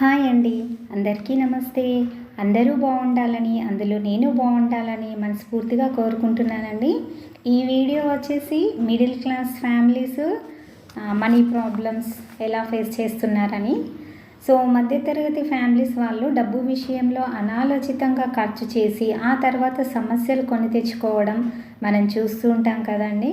Hi అండి. అందరికీ నమస్తే. అందరూ బాగుండాలని అందులో నేను బాగుండాలని మనస్ఫూర్తిగా కోరుకుంటున్నానండి. ఈ వీడియో వచ్చేసి middle class families money problems ఎలా ఫేస్ చేస్తున్నారని. సో మధ్యతరగతి ఫ్యామిలీస్ వాళ్ళు డబ్బు విషయంలో అనాలోచితంగా ఖర్చు చేసి ఆ తర్వాత సమస్యలు కొని తెచ్చుకోవడం మనం చూస్తూ ఉంటాం కదండి.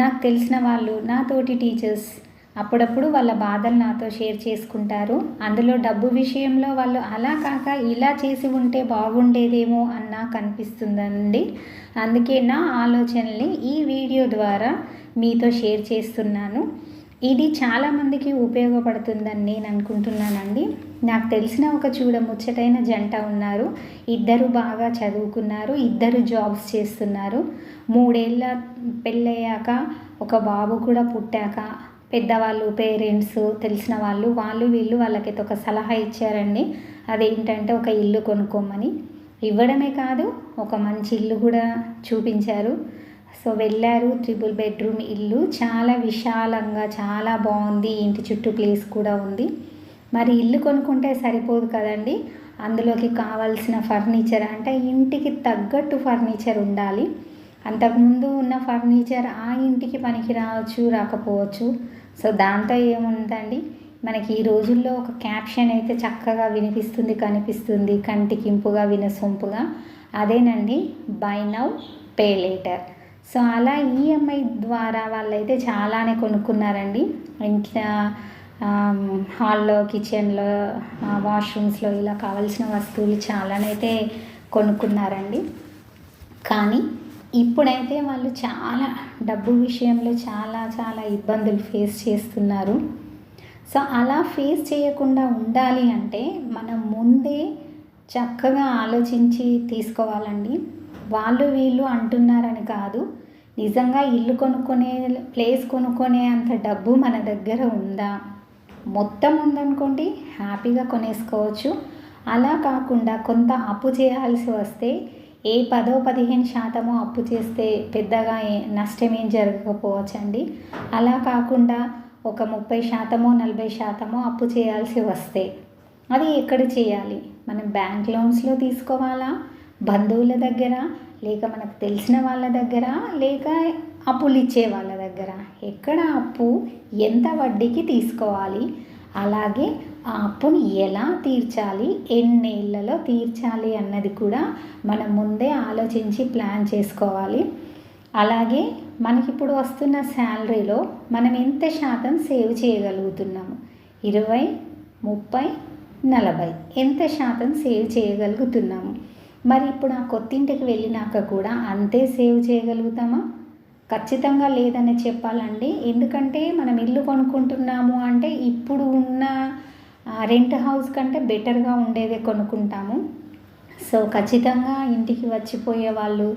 నాకు తెలిసిన వాళ్ళు నాతోటి టీచర్స్ అప్పుడప్పుడు వాళ్ళ బాధలు నాతో షేర్ చేసుకుంటారు. అందులో డబ్బు విషయంలో వాళ్ళు అలా కాక ఇలా చేసి ఉంటే బాగుండేదేమో అని నాకు అనిపిస్తుందండి అందుకే నా ఆలోచనల్ని ఈ వీడియో ద్వారా మీతో షేర్ చేస్తున్నాను. ఇది చాలామందికి ఉపయోగపడుతుందని నేను అనుకుంటున్నానండి. నాకు తెలిసిన ఒక చూడ ముచ్చటైన జంట ఉన్నారు. ఇద్దరు బాగా చదువుకున్నారు. ఇద్దరు జాబ్స్ చేస్తున్నారు. మూడేళ్ళ పెళ్ళయ్యాక ఒక బాబు కూడా పుట్టాక పెద్దవాళ్ళు పేరెంట్స్ తెలిసిన వాళ్ళు వాళ్ళు వీళ్ళు వాళ్ళకైతే ఒక సలహా ఇచ్చారండి. అదేంటంటే ఒక ఇల్లు కొనుక్కోమని. ఇవ్వడమే కాదు ఒక మంచి ఇల్లు కూడా చూపించారు. సో వెళ్ళారు ట్రిపుల్ బెడ్రూమ్ ఇల్లు. చాలా విశాలంగా చాలా బాగుంది. ఇంటి చుట్టూ ప్లేస్ కూడా ఉంది. మరి ఇల్లు కొనుక్కుంటే సరిపోదు కదండి. అందులోకి కావాల్సిన ఫర్నిచర్ అంటే ఇంటికి తగ్గట్టు ఫర్నిచర్ ఉండాలి. అంతకుముందు ఉన్న ఫర్నిచర్ ఆ ఇంటికి పనికి రావచ్చు రాకపోవచ్చు. సో దాంతో ఏముందండి? మనకి ఈ రోజుల్లో ఒక క్యాప్షన్ అయితే చక్కగా వినిపిస్తుంది కనిపిస్తుంది కంటికి ఇంపుగా వినసొంపుగా అదేనండి buy now pay later. So అలా ఈఎంఐ ద్వారా వాళ్ళైతే చాలానే కొనుక్కున్నారండి. ఇంకా హాల్లో కిచెన్లో వాష్రూమ్స్లో ఇలా కావాల్సిన వస్తువులు చాలానైతే కొనుక్కున్నారండి. కానీ ఇప్పుడైతే వాళ్ళు చాలా డబ్బు విషయంలో చాలా చాలా ఇబ్బందులు ఫేస్ చేస్తున్నారు. సో అలా ఫేస్ చేయకుండా ఉండాలి అంటే మనం ముందే చక్కగా ఆలోచించి తీసుకోవాలండి. వాళ్ళు వీళ్ళు అంటున్నారని కాదు. నిజంగా ఇల్లు కొనుక్కునే ప్లేస్ కొనుక్కునే అంత డబ్బు మన దగ్గర ఉందా? మొత్తం ఉందనుకోండి హ్యాపీగా కొనేసుకోవచ్చు. అలా కాకుండా కొంత అప్పు చేయాల్సి వస్తే ఏ పదో పదిహేను శాతమో అప్పు చేస్తే పెద్దగా నష్టమేం జరగకపోవచ్చండి. అలా కాకుండా ఒక ముప్పై శాతమో నలభై శాతమో అప్పు చేయాల్సి వస్తే అది ఎక్కడ చేయాలి? మనం బ్యాంక్ లోన్స్లో తీసుకోవాలా? బంధువుల దగ్గర? లేక మనకు తెలిసిన వాళ్ళ దగ్గర? లేక అప్పులు ఇచ్చే వాళ్ళ దగ్గర? ఎక్కడ అప్పు? ఎంత వడ్డీకి తీసుకోవాలి? అలాగే ఆ అప్పుని ఎలా తీర్చాలి? ఎన్నేళ్ళలో తీర్చాలి అన్నది కూడా మనం ముందే ఆలోచించి ప్లాన్ చేసుకోవాలి. అలాగే మనకిప్పుడు వస్తున్న శాలరీలో మనం ఎంత శాతం సేవ్ చేయగలుగుతున్నాము? ఇరవై ముప్పై నలభై ఎంత శాతం సేవ్ చేయగలుగుతున్నాము? మరి ఇప్పుడు ఆ కొత్తింటికి వెళ్ళినాక కూడా అంతే సేవ్ చేయగలుగుతామా? ఖచ్చితంగా లేదని చెప్పాలండి. ఎందుకంటే మనం ఇల్లు కొనుక్కుంటున్నాము అంటే ఇప్పుడు ఉన్న రెంట్ హౌస్ కంటే బెటర్గా ఉండేదే కొనుక్కుంటాము. సో ఖచ్చితంగా ఇంటికి వచ్చిపోయే వాళ్ళు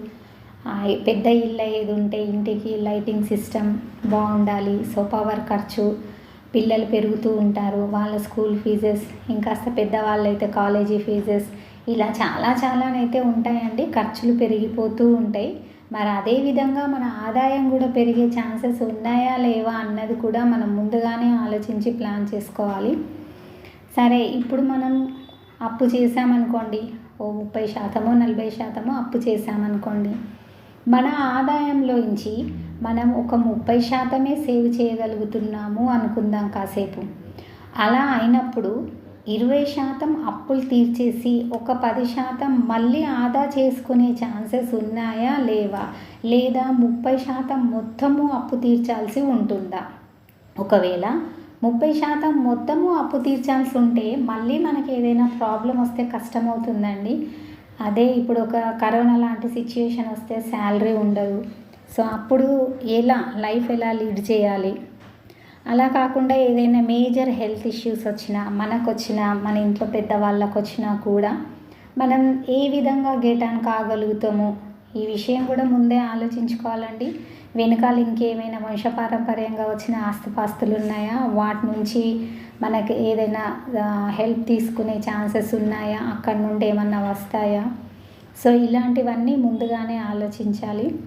పెద్ద ఇల్లు ఏది ఉంటే ఇంటికి లైటింగ్ సిస్టమ్ బాగుండాలి సో పవర్ ఖర్చు పిల్లలు పెరుగుతూ ఉంటారు వాళ్ళ స్కూల్ ఫీజెస్ ఇంకాస్త పెద్దవాళ్ళు అయితే కాలేజీ ఫీజెస్ ఇలా చాలా చాలానైతే ఉంటాయండి. ఖర్చులు పెరిగిపోతూ ఉంటాయి. మరి అదే విధంగా మన ఆదాయం కూడా పెరిగే ఛాన్సెస్ ఉన్నాయా లేవా అన్నది కూడా మనం ముందుగానే ఆలోచించి ప్లాన్ చేసుకోవాలి. సరే ఇప్పుడు మనం అప్పు చేసామనుకోండి ఓ ముప్పై శాతమో నలభై శాతమో అప్పు చేసామనుకోండి మన ఆదాయంలోంచి మనం ఒక ముప్పై శాతమే సేవ్ చేయగలుగుతున్నాము అనుకుందాం కాసేపు. అలా అయినప్పుడు ఇరవై శాతం అప్పులు తీర్చేసి ఒక పది శాతం మళ్ళీ ఆదా చేసుకునే ఛాన్సెస్ ఉన్నాయా లేవా? లేదా ముప్పై శాతం మొత్తము అప్పు తీర్చాల్సి ఉంటుందా? ఒకవేళ ముప్పై శాతం మొత్తము అప్పు తీర్చాల్సి ఉంటే మళ్ళీ మనకి ఏదైనా ప్రాబ్లం వస్తే కష్టమవుతుందండి. అదే ఇప్పుడు ఒక కరోనా లాంటి సిచ్యుయేషన్ వస్తే శాలరీ ఉండదు. సో అప్పుడు ఎలా లైఫ్ ఎలా లీడ్ చేయాలి? అలా కాకుండా ఏదైనా మేజర్ హెల్త్ ఇష్యూస్ వచ్చినా మనకు వచ్చినా మన ఇంట్లో పెద్దవాళ్ళకు వచ్చినా కూడా మనం ఏ విధంగా గేటాన్ కాగలుగుతాము? ఈ విషయం కూడా ముందే ఆలోచించుకోవాలండి. వెనకాల ఇంకేమైనా వంశపారంపర్యంగా వచ్చిన ఆస్తిపాస్తులు ఉన్నాయా వాటి నుంచి మనకి ఏదైనా హెల్ప్ తీసుకునే ఛాన్సెస్ ఉన్నాయా? అక్కడ నుండి ఏమన్నా వస్తాయా? సో ఇలాంటివన్నీ ముందుగానే ఆలోచించాలి.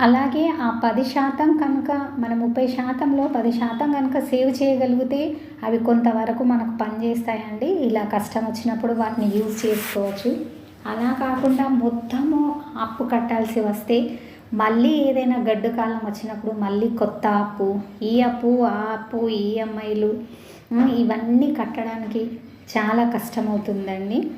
అలాగే ఆ పది శాతం కనుక మన ముప్పై శాతంలో పది శాతం కనుక సేవ్ చేయగలిగితే అవి కొంతవరకు మనకు పనిచేస్తాయండి. ఇలా కష్టం వచ్చినప్పుడు వాటిని యూజ్ చేసుకోవచ్చు. అలా కాకుండా మొత్తము అప్పు కట్టాల్సి వస్తే మళ్ళీ ఏదైనా గడ్డు కాలం వచ్చినప్పుడు మళ్ళీ కొత్త అప్పు ఈ అప్పు ఆ అప్పు ఈఎంఐలు ఇవన్నీ కట్టడానికి చాలా కష్టమవుతుందండి.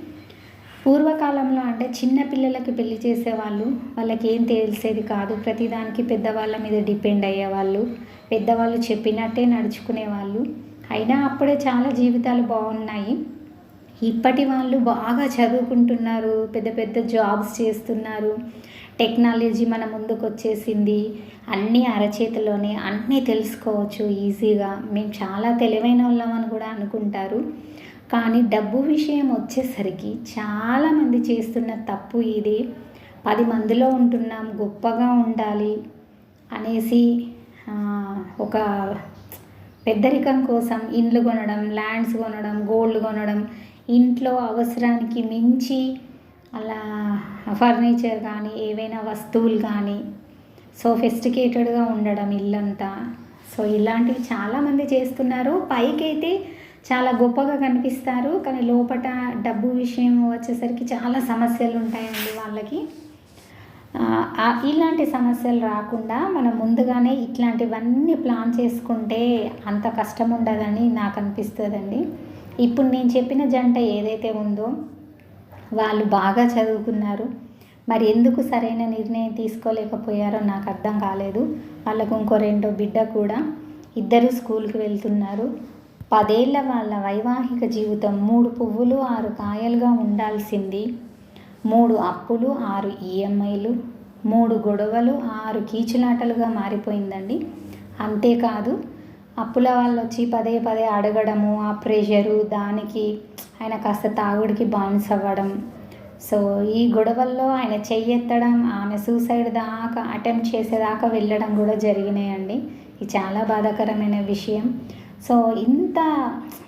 పూర్వకాలంలో అంటే చిన్న పిల్లలకి పెళ్ళి చేసేవాళ్ళు వాళ్ళకి ఏం తెలిసేది కాదు. ప్రతిదానికి పెద్దవాళ్ళ మీద డిపెండ్ అయ్యేవాళ్ళు పెద్దవాళ్ళు చెప్పినట్టే నడుచుకునేవాళ్ళు. అయినా అప్పుడే చాలా జీవితాలు బాగున్నాయి. ఇప్పటి వాళ్ళు బాగా చదువుకుంటున్నారు పెద్ద పెద్ద జాబ్స్ చేస్తున్నారు. టెక్నాలజీ మన ముందుకు వచ్చేసింది అన్నీ అరచేతిలోనే అన్నీ తెలుసుకోవచ్చు ఈజీగా. మేము చాలా తెలివైన వాళ్ళమని కూడా అనుకుంటారు. కానీ డబ్బు విషయం వచ్చేసరికి చాలామంది చేస్తున్న తప్పు ఇది. పది మందిలో ఉంటున్నాం గొప్పగా ఉండాలి అనేసి ఒక పెద్దరికం కోసం ఇండ్లు కొనడం ల్యాండ్స్ కొనడం గోల్డ్ కొనడం ఇంట్లో అవసరానికి మించి అలా ఫర్నిచర్ కానీ ఏవైనా వస్తువులు కానీ సోఫెస్టికేటెడ్గా ఉండడం ఇల్లంతా. సో ఇలాంటివి చాలామంది చేస్తున్నారు. పైకైతే చాలా గొప్పగా కనిపిస్తారు. కానీ లోపల డబ్బు విషయం వచ్చేసరికి చాలా సమస్యలు ఉంటాయండి వాళ్ళకి. ఇలాంటి సమస్యలు రాకుండా మనం ముందుగానే ఇట్లాంటివన్నీ ప్లాన్ చేసుకుంటే అంత కష్టం ఉండదని నాకు అనిపిస్తుందండి. ఇప్పుడు నేను చెప్పిన జంట ఏదైతే ఉందో వాళ్ళు బాగా చదువుకున్నారు. మరి ఎందుకు సరైన నిర్ణయం తీసుకోలేకపోయారో నాకు అర్థం కాలేదు. వాళ్ళకు ఇంకో రెండో బిడ్డ కూడా ఇద్దరు స్కూల్కి వెళ్తున్నారు. పదేళ్ళ వాళ్ళ వైవాహిక జీవితం మూడు పువ్వులు ఆరు కాయలుగా ఉండాల్సింది. మూడు అప్పులు ఆరు ఈఎంఐలు మూడు గొడవలు ఆరు కీచులాటలుగా మారిపోయిందండి. అంతేకాదు అప్పుల వాళ్ళు వచ్చి పదే పదే అడగడము ఆ ప్రెషరు దానికి ఆయన కాస్త తాగుడికి బానిస అవ్వడం. సో ఈ గొడవల్లో ఆయన చెయ్యెత్తడం ఆమె సూసైడ్ దాకా అటెంప్ట్ చేసేదాకా వెళ్ళడం కూడా జరిగినాయండి. ఇది చాలా బాధాకరమైన విషయం. సో ఇంత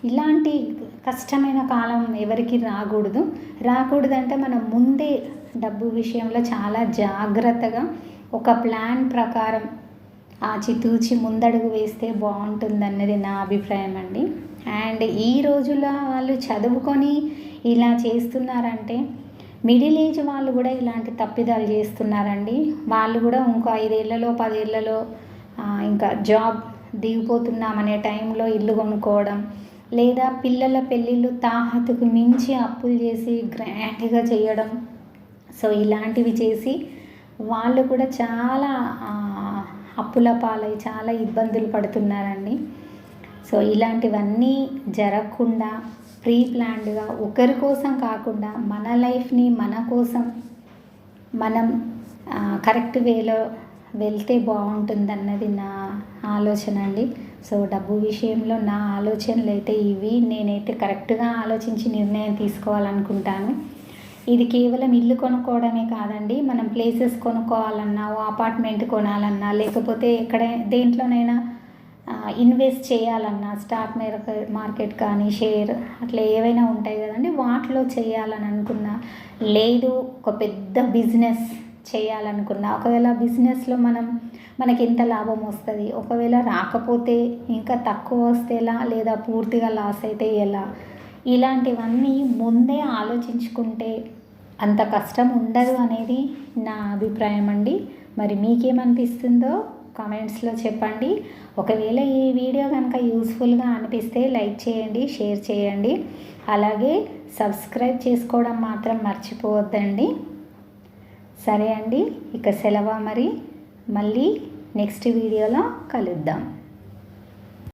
ఇలాంటి కష్టమైన కాలం ఎవరికి రాకూడదు. రాకూడదంటే మనం ముందే డబ్బు విషయంలో చాలా జాగ్రత్తగా ఒక ప్లాన్ ప్రకారం ఆచితూచి ముందడుగు వేస్తే బాగుంటుందన్నది నా అభిప్రాయం అండి. అండ్ ఈ రోజుల్లో వాళ్ళు చదువుకొని ఇలా చేస్తున్నారంటే మిడిల్ ఏజ్ వాళ్ళు కూడా ఇలాంటి తప్పిదాలు చేస్తున్నారండి. వాళ్ళు కూడా ఇంకో ఐదేళ్ళలో పదేళ్ళలో ఇంకా జాబ్ దిగిపోతున్నామనే టైంలో ఇల్లు కొనుక్కోవడం లేదా పిల్లల పెళ్ళిళ్ళు తాహతుకు మించి అప్పులు చేసి గ్రాండ్గా చేయడం. సో ఇలాంటివి చేసి వాళ్ళు కూడా చాలా అప్పుల పాలై చాలా ఇబ్బందులు పడుతున్నారండి. సో ఇలాంటివన్నీ జరగకుండా ప్రీ ప్లాన్డ్గా ఒకరి కోసం కాకుండా మన లైఫ్ని మన కోసం మనం కరెక్ట్ వేలో వెళ్తే బాగుంటుందన్నది నా ఆలోచన అండి. సో డబ్బు విషయంలో నా ఆలోచనలు అయితే ఇవి. నేనైతే కరెక్ట్గా ఆలోచించి నిర్ణయం తీసుకోవాలనుకుంటాను. ఇది కేవలం ఇల్లు కొనుక్కోవడమే కాదండి. మనం ప్లేసెస్ కొనుక్కోవాలన్నా ఓ అపార్ట్మెంట్ కొనాలన్నా లేకపోతే ఎక్కడ దేంట్లోనైనా ఇన్వెస్ట్ చేయాలన్నా స్టాక్ మార్కెట్ కానీ షేర్ అట్లా ఏవైనా ఉంటాయి కదండి. వాటిలో చేయాలని అనుకున్నా లేదు ఒక పెద్ద బిజినెస్ చేయాలనుకున్నా ఒకవేళ బిజినెస్లో మనం మనకి ఎంత లాభం వస్తుంది? ఒకవేళ రాకపోతే ఇంకా తక్కువ వస్తే ఎలా? లేదా పూర్తిగా లాస్ అయితే ఎలా? ఇలాంటివన్నీ ముందే ఆలోచించుకుంటే అంత కష్టం ఉండదు అనేది నా అభిప్రాయం అండి. మరి మీకేమనిపిస్తుందో కామెంట్స్లో చెప్పండి. ఒకవేళ ఈ వీడియో కనుక యూస్ఫుల్గా అనిపిస్తే లైక్ చేయండి షేర్ చేయండి. అలాగే సబ్స్క్రైబ్ చేసుకోవడం మాత్రం మర్చిపోవద్దండి. సరే అండి ఇక సెలవు మరి? మళ్ళీ నెక్స్ట్ వీడియోలో కలుద్దాం.